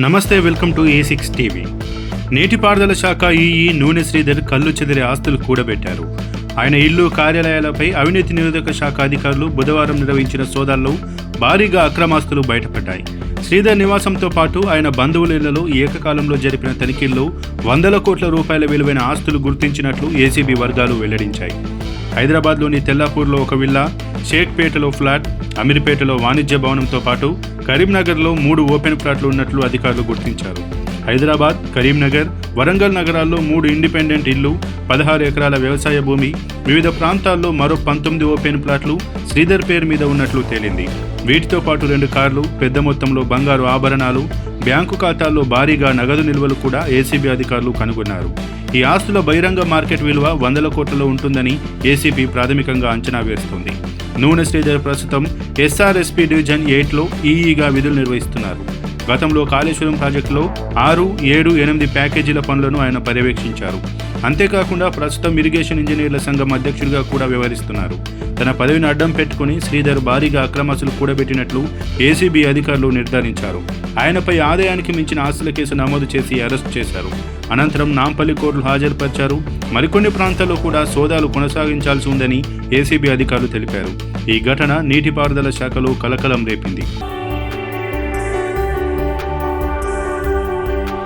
నమస్తే welcome to A six TV. నీటిపారుదల శాఖ ఈఈ నూనె శ్రీధర్ కళ్ళు చెదిరే ఆస్తులు కూడబెట్టారు. ఆయన ఇల్లు కార్యాలయాలపై అవినీతి నిరోధక శాఖ అధికారులు బుధవారం నిర్వహించిన సోదాల్లో భారీగా అక్రమాస్తులు బయటపడ్డాయి. శ్రీధర్ నివాసంతో పాటు ఆయన బంధువుల ఇళ్ళలో ఏకకాలంలో జరిపిన తనిఖీల్లో వందల కోట్ల రూపాయల విలువైన ఆస్తులు గుర్తించినట్లు ఏసీబీ వర్గాలు వెల్లడించాయి. హైదరాబాద్లోని తెల్లాపూర్లో ఒక విల్లా షేక్పేటలో ఫ్లాట్ అమీర్పేటలో వాణిజ్య భవనంతో పాటు కరీంనగర్లో మూడు ఓపెన్ ప్లాట్లు ఉన్నట్లు అధికారులు గుర్తించారు. హైదరాబాద్ కరీంనగర్ వరంగల్ నగరాల్లో మూడు ఇండిపెండెంట్ ఇల్లు పదహారు ఎకరాల వ్యవసాయ భూమి వివిధ ప్రాంతాల్లో మరో పంతొమ్మిది ఓపెన్ ప్లాట్లు శ్రీధర్ పేరు మీద ఉన్నట్లు తేలింది. వీటితో పాటు రెండు కార్లు పెద్ద మొత్తంలో బంగారు ఆభరణాలు బ్యాంకు ఖాతాల్లో భారీగా నగదు నిల్వలు కూడా ఏసీబీ అధికారులు కనుగొన్నారు. ఈ ఆస్తుల బహిరంగ మార్కెట్ విలువ వందల కోట్లలో ఉంటుందని ఏసీబీ ప్రాథమికంగా అంచనా వేస్తోంది. నూనె శ్రీధర్ ప్రస్తుతం ఎస్ఆర్ఎస్పీ డివిజన్ ఎయిట్లో ఈఈగా విధులు నిర్వహిస్తున్నారు. గతంలో కాళేశ్వరం ప్రాజెక్టులో ఆరు ఏడు ఎనిమిది ప్యాకేజీల పనులను ఆయన పర్యవేక్షించారు. అంతేకాకుండా ప్రస్తుతం ఇరిగేషన్ ఇంజనీర్ల సంఘం అధ్యక్షుడిగా కూడా వ్యవహరిస్తున్నారు. తన పదవిని అడ్డం పెట్టుకుని శ్రీధర్ భారీగా అక్రమాసులు కూడబెట్టినట్లు ఏసీబీ అధికారులు నిర్ధారించారు. ఆయనపై ఆదాయానికి మించిన ఆస్తుల కేసు నమోదు చేసి అరెస్ట్ చేశారు. అనంతరం నాంపల్లి కోర్టులు హాజరుపరిచారు. మరికొన్ని ప్రాంతాల్లో కూడా సోదాలు కొనసాగించాల్సి ఉందని ఏసీబీ అధికారులు తెలిపారు. ఈ ఘటన నీటిపారుదల శాఖలో కలకలం రేపింది.